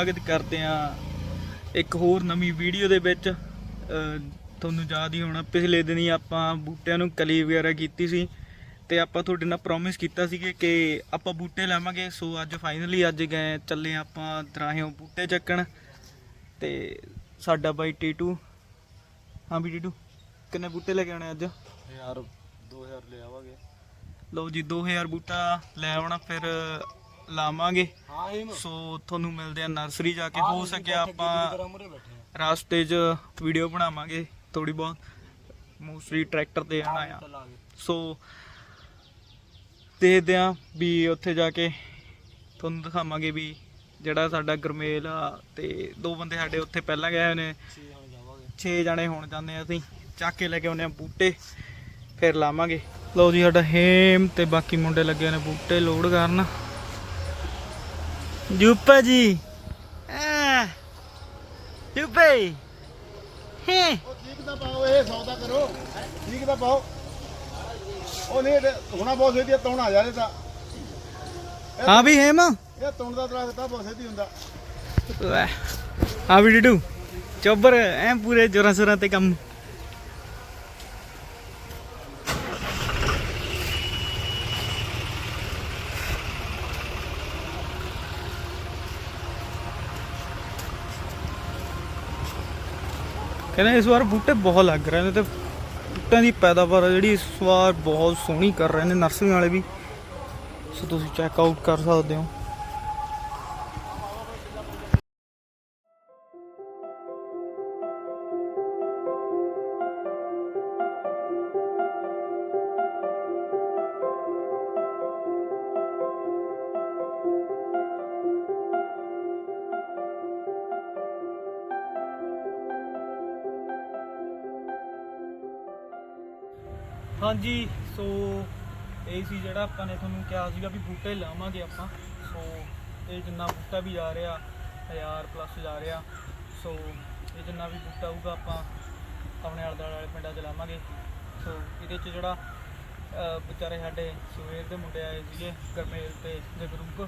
ਸਵਾਗਤ ਕਰਦੇ ਆ ਇੱਕ ਹੋਰ ਨਵੀਂ ਵੀਡੀਓ ਦੇ ਵਿੱਚ। ਤੁਹਾਨੂੰ ਯਾਦ ਹੀ ਹੋਣਾ ਪਿਛਲੇ ਦਿਨੀ ਆਪਾਂ ਬੂਟਿਆਂ ਨੂੰ ਕਲੀ ਵਗੈਰਾ ਕੀਤੀ ਸੀ ਤੇ ਆਪਾਂ ਤੁਹਾਡੇ ਨਾਲ ਪ੍ਰੋਮਿਸ ਕੀਤਾ ਸੀ ਕਿ ਆਪਾਂ ਬੂਟੇ ਲਾਵਾਂਗੇ। ਸੋ ਅੱਜ ਫਾਈਨਲੀ ਅੱਜ ਗਏ ਚੱਲੇ ਆਪਾਂ ਦਰਾਹਿਓਂ ਬੂਟੇ ਚੱਕਣ ਤੇ ਸਾਡਾ ਬਾਈ ਟੀਟੂ। ਹਾਂ ਵੀ ਟੀਟੂ ਕਿੰਨੇ ਬੂਟੇ ਲੈ ਕੇ ਆਉਣੇ ਅੱਜ? ਯਾਰ 2000 ਲੈ ਆਵਾਂਗੇ ਲਓ ਜੀ 2000 ਬੂਟਾ ਲੈ ਆਉਣਾ ਫਿਰ ਲਾਵਾਂਗੇ। ਸੋ ਤੁਹਾਨੂੰ ਮਿਲਦੇ ਆ ਨਰਸਰੀ ਜਾ ਕੇ। ਹੋ ਸਕਿਆ ਆਪਾਂ ਰਾਸਤੇ 'ਚ ਵੀਡੀਓ ਬਣਾਵਾਂਗੇ ਥੋੜੀ ਬਹੁਤ। ਮੋਸਟਲੀ ਟਰੈਕਟਰ ਤੇ ਆਣਾ ਆ। ਸੋ ਦੇਖਦੇ ਆ ਵੀ ਉੱਥੇ ਜਾ ਕੇ ਤੁਹਾਨੂੰ ਦਿਖਾਵਾਂਗੇ ਵੀ ਜਿਹੜਾ ਸਾਡਾ ਗਰਮੇਲ ਆ ਤੇ ਦੋ ਬੰਦੇ ਸਾਡੇ ਉੱਥੇ ਪਹਿਲਾਂ ਗਏ ਹੋਏ ਨੇ। ਛੇ ਹੁਣ ਜਾਵਾਂਗੇ। 6 ਜਣੇ ਹੋਣ ਜਾਂਦੇ ਆ ਅਸੀਂ। ਚੱਕ ਕੇ ਲੈ ਕੇ ਆਉਂਦੇ ਆ ਬੂਟੇ ਫਿਰ ਲਾਵਾਂਗੇ। ਲਓ ਜੀ ਸਾਡਾ ਹੇਮ ਤੇ ਬਾਕੀ ਮੁੰਡੇ ਲੱਗੇ ਨੇ ਬੂਟੇ ਲੋਡ ਕਰਨ। ਜੂਪਾ ਜੀ। ਆ ਜੂਪੇ ਹੈ। ਉਹ ਠੀਕ ਤਾਂ ਪਾਓ ਇਹ ਸੌਦਾ ਕਰੋ। ਠੀਕ ਤਾਂ ਪਾਓ। ਉਹ ਨਹੀਂ ਹੋਣਾ ਬਹੁਤ ਛੇਤੀ ਤੌਣ ਆ ਜਾਲੇ ਤਾਂ। ਹਾਂ ਵੀ ਹੇਮ। ਇਹ ਤੌਣ ਦਾ ਦਰਖਤ ਤਾਂ ਬਹੁਤ ਛੇਤੀ ਹੁੰਦਾ। ਲੈ। ਹਾਂ ਵੀ ਡਿਡੂ। ਚੋਬਰ ਐ ਪੂਰੇ ਜੋਰਾਂ ਸੋਰਾਂ ਤੇ ਕੰਮ। ਕਹਿੰਦੇ ਇਸ ਵਾਰ ਬੂਟੇ ਬਹੁਤ ਲੱਗ ਰਹੇ ਨੇ ਤੇ ਬੂਟਿਆਂ ਦੀ ਪੈਦਾਵਾਰ ਜਿਹੜੀ ਇਸ ਵਾਰ ਬਹੁਤ ਸੋਹਣੀ ਕਰ ਰਹੇ ਨੇ, ਨਰਸਰੀ ਵਾਲੇ ਵੀ। ਸੋ ਤੁਸੀਂ ਚੈੱਕ ਆਊਟ ਕਰ ਸਕਦੇ ਹੋ। ਹਾਂਜੀ ਸੋ ਇਹ ਸੀ ਜਿਹੜਾ ਆਪਾਂ ਨੇ ਤੁਹਾਨੂੰ ਕਿਹਾ ਸੀਗਾ ਵੀ ਬੂਟੇ ਲਾਵਾਂਗੇ ਆਪਾਂ। ਸੋ ਇਹ ਜਿੰਨਾ ਬੂਟਾ ਵੀ ਜਾ ਰਿਹਾ 1000 ਪਲੱਸ ਜਾ ਰਿਹਾ। ਸੋ ਇਹ ਜਿੰਨਾ ਵੀ ਬੂਟਾ ਹੋਊਗਾ ਆਪਾਂ ਆਪਣੇ ਆਲੇ ਦੁਆਲੇ ਵਾਲੇ ਪਿੰਡਾਂ 'ਚ ਲਾਵਾਂਗੇ। ਸੋ ਇਹਦੇ 'ਚ ਜਿਹੜਾ ਵਿਚਾਰੇ ਸਾਡੇ ਸਵੇਰ ਦੇ ਮੁੰਡੇ ਆਏ ਸੀਗੇ, ਗਰਮੇਲ ਤੇ ਜਗਰੂਪ।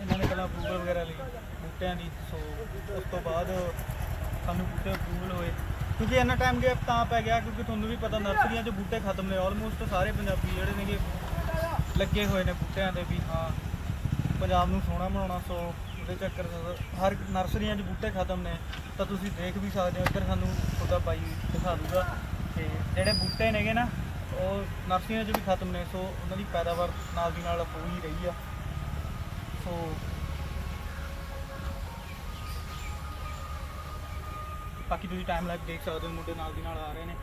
ਇਹਨਾਂ ਨੇ ਪਹਿਲਾਂ ਅਪਰੂਵਲ ਵਗੈਰਾ ਲਈ ਬੂਟਿਆਂ ਦੀ। ਸੋ ਉਸ ਤੋਂ ਬਾਅਦ ਸਾਨੂੰ ਬੂਟੇ ਅਪਰੂਵਲ ਹੋਏ। ਕਿਉਂਕਿ ਇੰਨਾ ਟਾਈਮ ਗੈਪ ਤਾਂ ਪੈ ਗਿਆ, ਕਿਉਂਕਿ ਤੁਹਾਨੂੰ ਵੀ ਪਤਾ ਨਰਸਰੀਆਂ 'ਚ ਬੂਟੇ ਖਤਮ ਨੇ ਆਲਮੋਸਟ ਸਾਰੇ ਪੰਜਾਬੀ ਜਿਹੜੇ ਨੇਗੇ ਲੱਗੇ ਹੋਏ ਨੇ ਬੂਟਿਆਂ ਦੇ ਵੀ, ਹਾਂ, ਪੰਜਾਬ ਨੂੰ ਸੋਹਣਾ ਬਣਾਉਣਾ, ਸੋ ਉਹਦੇ ਚੱਕਰ ਹਰ ਨਰਸਰੀਆਂ 'ਚ ਬੂਟੇ ਖਤਮ ਨੇ, ਤਾਂ ਤੁਸੀਂ ਦੇਖ ਵੀ ਸਕਦੇ ਹੋ, ਇੱਧਰ ਸਾਨੂੰ ਉਹਦਾ ਬਾਈ ਦਿਖਾ ਦੂਗਾ ਤੇ ਜਿਹੜੇ ਬੂਟੇ ਨੇਗੇ ਨਾ, ਉਹ ਨਰਸਰੀਆਂ 'ਚ ਵੀ ਖਤਮ ਨੇ, ਸੋ ਉਹਨਾਂ ਦੀ ਪੈਦਾਵਾਰ ਨਾਲ ਦੀ ਨਾਲ ਹੋ ਹੀ ਰਹੀ ਆ। ਸੋ ਬਾਕੀ ਤੁਸੀਂ ਟਾਈਮ ਲਾਈਫ ਦੇਖ ਸਕਦੇ ਹੋ ਮੁੰਡੇ ਨਾਲ ਦੀ ਨਾਲ ਆ ਰਹੇ ਨੇ।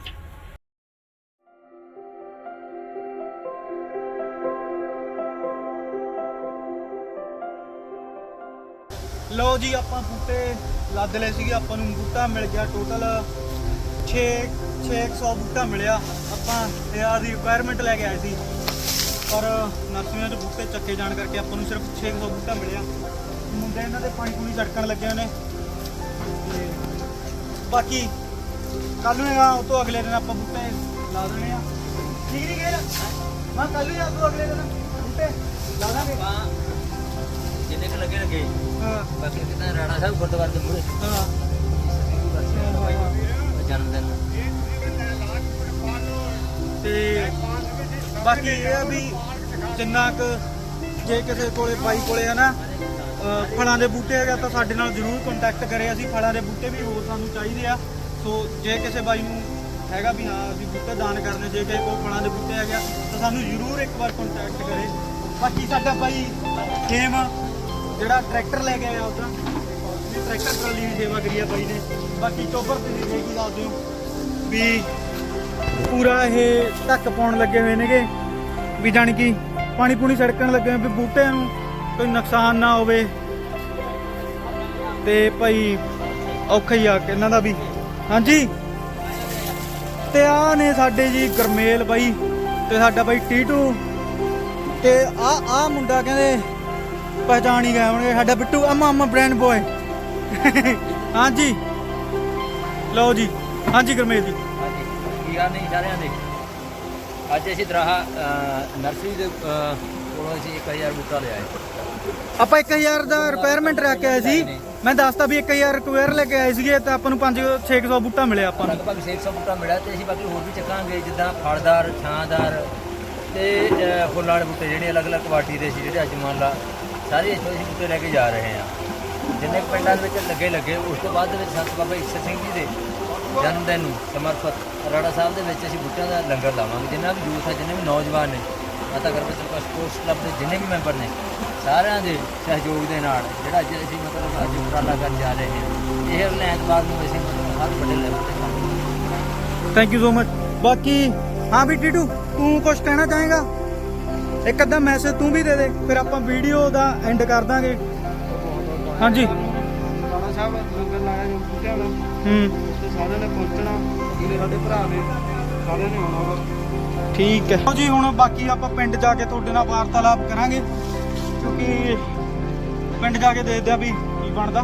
ਲਓ ਜੀ, ਆਪਾਂ ਬੂਟੇ ਲੱਦ ਲਏ ਸੀਗੇ, ਆਪਾਂ ਨੂੰ ਬੂਟਾ ਮਿਲ ਗਿਆ ਟੋਟਲ 6 600 ਬੂਟਾ ਮਿਲਿਆ। ਆਪਾਂ 1000 ਦੀ ਰਿਕੁਆਇਰਮੈਂਟ ਲੈ ਕੇ ਆਏ ਸੀ। ਪਰ ਨਰਸਰੀਆਂ 'ਚ ਬੂਟੇ ਚੱਕੇ ਜਾਣ ਕਰਕੇ ਆਪਾਂ ਨੂੰ ਸਿਰਫ 600 ਬੂਟਾ ਮਿਲਿਆ। ਮੁੰਡੇ ਇਹਨਾਂ ਦੇ ਪਾਣੀ ਪੂਣੀ ਛੜਕਣ ਲੱਗੇ ਨੇ। ਬਾਕੀ ਕੱਲ ਨੂੰ ਆ ਉਹ ਤੋਂ ਅਗਲੇ ਦਿਨ ਆਪਾਂ ਬੂਟੇ ਲਾ ਦੇਣੇ ਆ। ਠੀਕ ਨਹੀਂ ਗਏ? ਮੈਂ ਕੱਲ ਨੂੰ ਆ ਤੋਂ ਅਗਲੇ ਦਿਨ ਬੂਟੇ ਲਾ ਦਾਂਗੇ। ਜਿੰਨੇ ਕ ਲੱਗੇ ਲੱਗੇ। ਹਾਂ। ਬਾਕੀ ਕਿਤਾ ਰਾਣਾ ਸਾਹਿਬ ਗੁਰਦੁਆਰੇ ਦੇ ਮੂਰੇ ਹਾਂ। ਜਨਮ ਦਿਨ। ਤੇ ਬਾਕੀ ਇਹ ਆ ਵੀ ਜਿੰਨਾ ਕੁ ਜੇ ਕਿਸੇ ਕੋਲੇ ਬਾਈ ਕੋਲੇ ਹਨਾ ਅਹ ਫਲਾਂ ਦੇ ਬੂਟੇ ਹੈਗਾ ਤਾਂ ਸਾਡੇ ਨਾਲ ਜਰੂਰ ਕੰਟੈਕਟ ਕਰੇ। ਅਸੀਂ ਫਲਾਂ ਦੇ ਬੂਟੇ ਵੀ ਹੋਰ ਸਾਨੂੰ ਚਾਹੀਦੇ ਆ। ਸੋ ਜੇ ਕਿਸੇ ਬਾਈ ਨੂੰ ਹੈਗਾ ਵੀ ਹਾਂ, ਅਸੀਂ ਬੂਟੇ ਦਾਨ ਕਰਨੇ, ਜੇ ਕਿਸੇ ਕੋਲ ਫਲਾਂ ਦੇ ਬੂਟੇ ਹੈਗਾ ਤਾਂ ਸਾਨੂੰ ਜਰੂਰ ਇੱਕ ਵਾਰ ਕੰਟੈਕਟ ਕਰੇ। ਬਾਕੀ ਸਾਡਾ ਬਾਈ ਗੇਮ ਜਿਹੜਾ ਟਰੈਕਟਰ ਲੈ ਕੇ ਆਇਆ ਉਧਰ। ਟਰੈਕਟਰ ਟਰਾਲੀ ਦੀ ਸੇਵਾ ਕਰੀ ਆ ਬਾਈ ਨੇ। ਬਾਕੀ ਚੋਬਰ ਤੁਸੀਂ ਦੇਖ ਹੀ ਸਕਦੇ ਹੋ ਵੀ ਪੂਰਾ ਇਹ ਢੱਕ ਪਾਉਣ ਲੱਗੇ ਹੋਏ ਨੇਗੇ। ਵੀ ਜਾਣੀ ਕਿ ਪਾਣੀ ਪੂਣੀ ਛੜਕਣ ਲੱਗੇ ਹੋਏ ਵੀ ਬੂਟਿਆਂ ਨੂੰ। ਕੋਈ ਨੁਕਸਾਨ ਨਾ ਹੋਵੇ ਤੇ ਭਾਈ ਔਖਾ ਹੀ ਆ ਇਹਨਾਂ ਦਾ ਵੀ। ਹਾਂਜੀ? ਤੇ ਆ ਨੇ ਸਾਡੇ ਜੀ ਗਰਮੇਲ ਬਾਈ ਤੇ ਸਾਡਾ ਬਾਈ ਟੀਟੂ ਤੇ ਆ ਆ ਮੁੰਡਾ ਕਹਿੰਦੇ ਪਹਿਚਾਣ ਹੀ ਗਏ ਹੋਣਗੇ, ਸਾਡਾ ਬਿੱਟੂ, ਅਮਾ ਅਮਾ, ਬ੍ਰੈਂਡ ਬੋਏ। ਹਾਂਜੀ? ਲਓ ਜੀ। ਹਾਂਜੀ ਗਰਮੇਲ ਜੀ। ਕੀ ਹਾਲ ਨਹੀਂ ਸਾਰਿਆਂ ਦੇ? ਅੱਜ ਅਸੀਂ ਦਰਾਹਾ ਨਰਸਰੀ ਦੇ ਕੋਲੋਂ ਅਸੀਂ 1000 ਬੂਟਾ ਲਿਆ ਹੈ ਆਪਾਂ 1000 ਦਾ ਰਿਪੇਅਰਮੈਂਟ ਰੱਖ ਕੇ ਆਏ ਸੀ। ਮੈਂ ਦੱਸਤਾ ਵੀ 1000 ਰਿਕੁਆਇਰ ਲੈ ਕੇ ਆਏ ਸੀਗੇ ਤਾਂ ਆਪਾਂ ਨੂੰ 5 600 ਬੂਟਾ ਮਿਲਿਆ ਆਪਾਂ ਨੂੰ। ਲਗਭਗ 600 ਬੂਟਾ ਮਿਲਿਆ ਤੇ ਅਸੀਂ ਬਾਕੀ ਹੋਰ ਵੀ ਚੱਕਾਂਗੇ ਜਿੱਦਾਂ ਫਲਦਾਰ ਛਾਂਦਾਰ ਤੇ ਫੁੱਲਾਂ ਵਾਲੇ ਬੂਟੇ ਜਿਹੜੇ ਅਲੱਗ-ਅਲੱਗ ਕੁਆਲਿਟੀ ਦੇ ਸੀ ਜਿਹੜੇ ਅੱਜ ਮੰਨ ਲਾ ਸਾਰੇ ਇੱਥੋਂ ਅਸੀਂ ਬੂਟੇ ਲੈ ਕੇ ਜਾ ਰਹੇ ਹਾਂ। ਜਿੰਨੇ ਪਿੰਡਾਂ ਵਿੱਚ ਲੱਗੇ ਲੱਗੇ ਉਸ ਤੋਂ ਬਾਅਦ ਦੇ ਵਿੱਚ ਸੰਤ ਬਾਬਾ ਈਸ਼ਰ ਸਿੰਘ ਜੀ ਦੇ ਜਨਮ ਦਿਨ ਨੂੰ ਸਮਰਪਿਤ ਰਾੜਾ ਸਾਹਿਬ ਦੇ ਵਿੱਚ ਅਸੀਂ ਬੂਟਿਆਂ ਦਾ ਲੰਗਰ ਲਾਵਾਂਗੇ। ਜਿੰਨਾ ਵੀ ਯੂਥ ਹੈ ਜਿੰਨੇ ਵੀ ਨੌਜਵਾਨ ਨੇ ਮਾਤਾ ਗੁਰਬਚਨ ਸਪੋਰਟਸ ਕਲੱਬ ਦੇ ਜਿੰਨੇ ਵੀ ਮੈਂਬਰ ਨੇ ਸਾਰਿਆਂ ਦੇ ਸਹਿਯੋਗ ਦੇ ਨਾਲ ਜਿਹੜਾ ਅੱਜ ਅਸੀਂ ਮਤਲਬ ਅੱਜ ਉਪਰਾਲਾ ਕਰਨ ਜਾ ਰਹੇ ਹਾਂ ਇਹ ਅਗਲੇ ਐਤਵਾਰ ਨੂੰ ਅਸੀਂ ਹਰ ਵੱਡੇ ਲੈਵਲ ਤੇ ਕਰਾਂਗੇ ਥੈਂਕ ਯੂ ਸੋ ਮਚ ਬਾਕੀ ਹਾਂ ਵੀ ਟੀਟੂ ਤੂੰ ਕੁਝ ਕਹਿਣਾ ਚਾਹੇਗਾ? ਇੱਕ ਅੱਧਾ ਮੈਸੇਜ ਤੂੰ ਵੀ ਦੇ ਦੇ ਫਿਰ ਆਪਾਂ ਵੀਡੀਓ ਦਾ ਐਂਡ ਕਰ ਦਾਂਗੇ। ਹਾਂਜੀ। ਰਾਣਾ ਸਾਹਿਬ ਲੰਗਰ ਲਾਇਆ ਜੋ ਬੂਟਿਆਂ ਦਾ ਹੂੰ। ਤੇ ਸਾਰਿਆਂ ਨੇ ਪਹੁੰਚਣਾ ਜਿਹੜੇ ਸਾਡੇ ਭਰਾ ਨੇ ਸਾਰਿਆਂ ਨੇ ਆਉਣਾ ਵਾ। ਠੀਕ ਹੈ। ਜੀ, ਹੁਣ ਬਾਕੀ ਆਪਾਂ ਪਿੰਡ ਜਾ ਕੇ ਤੁਹਾਡੇ ਨਾਲ ਵਾਰਤਾਲਾਪ ਕਰਾਂਗੇ। ਕਿਉਂਕਿ ਪਿੰਡ ਜਾ ਕੇ ਦੇਖਦੇ ਆ ਵੀ ਕੀ ਬਣਦਾ।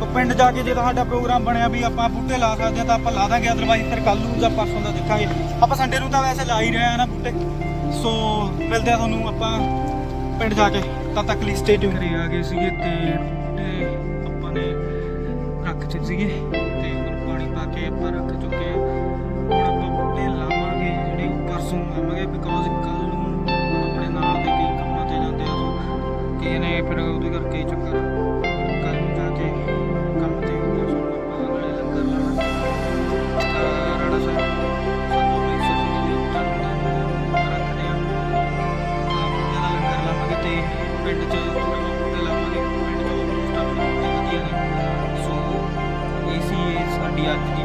ਤਾਂ ਪਿੰਡ ਜਾ ਕੇ ਜੇ ਤੁਹਾਡਾ ਪ੍ਰੋਗਰਾਮ ਬਣਿਆ ਵੀ ਆਪਾਂ ਬੂਟੇ ਲਾ ਸਕਦੇ ਹਾਂ, ਤਾਂ ਆਪਾਂ ਲਾ ਦਾਂਗੇ। ਅਦਰਵਾਈਜ਼ ਫਿਰ ਕੱਲ ਨੂੰ ਜਾਂ ਪਰਸੋਂ ਦਾ ਦੇਖਾਂਗੇ ਆਪਾਂ ਸੰਡੇ ਨੂੰ ਤਾਂ ਵੈਸੇ ਲਾ ਹੀ ਰਹੇ ਆ ਨਾ ਬੂਟੇ। ਸੋ ਮਿਲਦੇ ਆ ਤੁਹਾਨੂੰ ਆਪਾਂ ਪਿੰਡ ਜਾ ਕੇ। ਤਦ ਤੱਕ ਲਈ ਸਟੇ ਟਿਊਨ ਕਰੀ ਆ ਗਏ ਸੀਗੇ ਤੇ ਬੂਟੇ ਆਪਾਂ ਨੇ ਰੱਖ ਚੁੱਕੇ ਸੀਗੇ ਤੇ ਪਾਣੀ ਪਾ ਕੇ ਆਪਾਂ ਇਹ